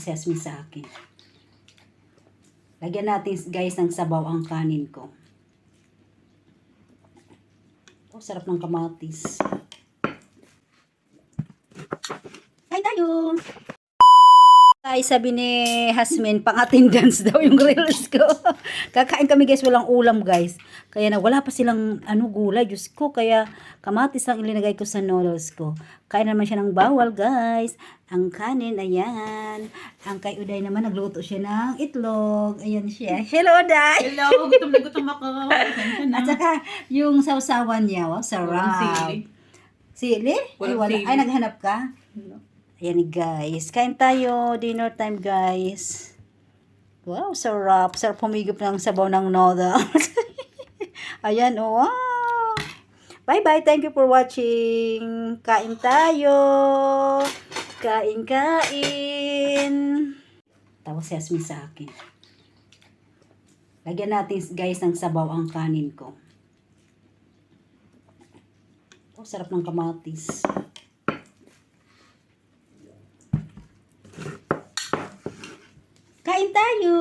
Yasmin sa akin. Lagyan natin guys ng sabaw ang kanin ko. Oh, sarap ng kamatis. Kain tayo! Ay, sabi ni Hasmin, pang attendance daw yung reels ko. Kakain kami guys, walang ulam guys. Kaya na wala pa silang ano gulay, Diyos ko. Kaya kamatis lang ilinagay ko sa noodles ko. Kain naman siya ng bawal guys. Ang kanin, ayan. Ang kay Uday naman, nagluto siya ng itlog. Ayan siya. Hello, Uday! Hello, gutom na gutom ako. At saka, yung sausawan niya, wow, sarap. Walang sili. Sili? Ay, Walang wala. sili. Ay, naghanap ka? Ayan guys. Kain tayo. Dinner time guys. Wow, sarap. Sarap humigop ng sabaw ng noodles. Ayan, oh, wow. Bye-bye. Thank you for watching. Kain tayo. Kain, kain. Tapos si Yasmin sa akin. Lagyan natin guys ng sabaw ang kanin ko. Oh, sarap ng kamatis. Kain tayo!